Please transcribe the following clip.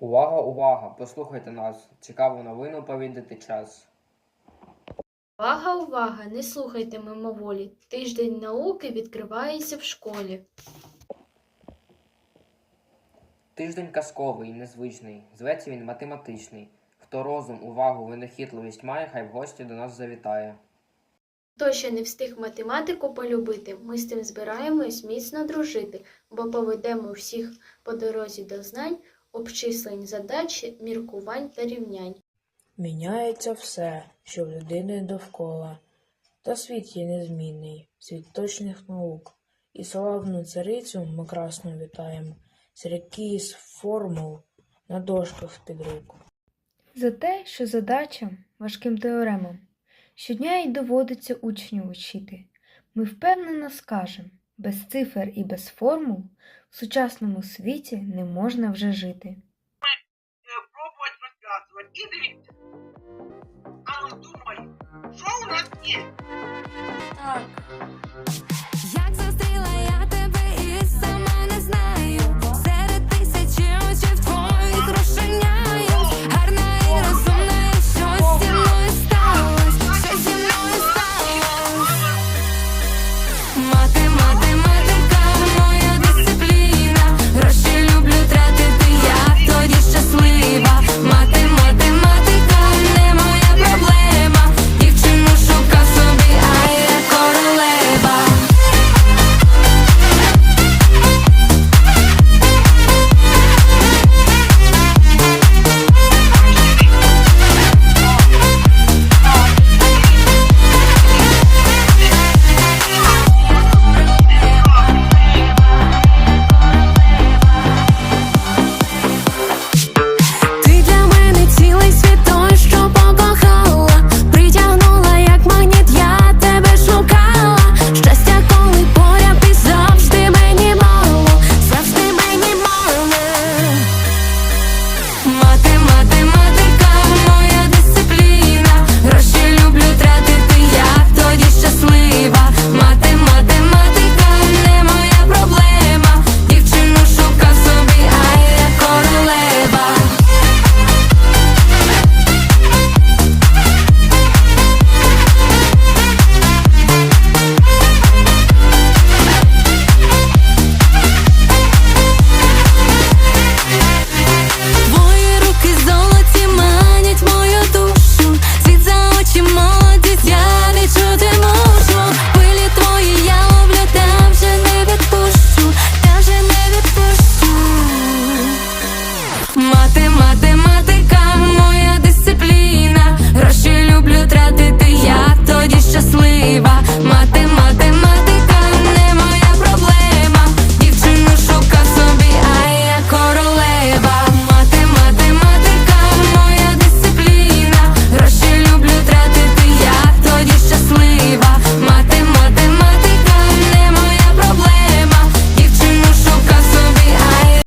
Увага, увага! Послухайте нас. Цікаву новину повідати час. Увага, увага! Не слухайте мимоволі. Тиждень науки відкривається в школі. Тиждень казковий, незвичний. Зветься він математичний. Хто розум, увагу, винахідливість має, хай в гості до нас завітає. Хто ще не встиг математику полюбити, ми з тим збираємось міцно дружити, бо поведемо всіх по дорозі до знань, обчислень задачі, міркувань та рівнянь. Міняється все, що в людини довкола, та світ є незмінний, світ точних наук. І славну царицю ми красно вітаємо, сряки з формул на дошках під руку. За те, що задача важким теоремам щодня й доводиться учню вчити. Ми впевнено скажемо, без цифр і без формул в сучасному світі не можна вже жити. е, пробувати розказувати. І дивіться. Але думай, що у нас є? Так,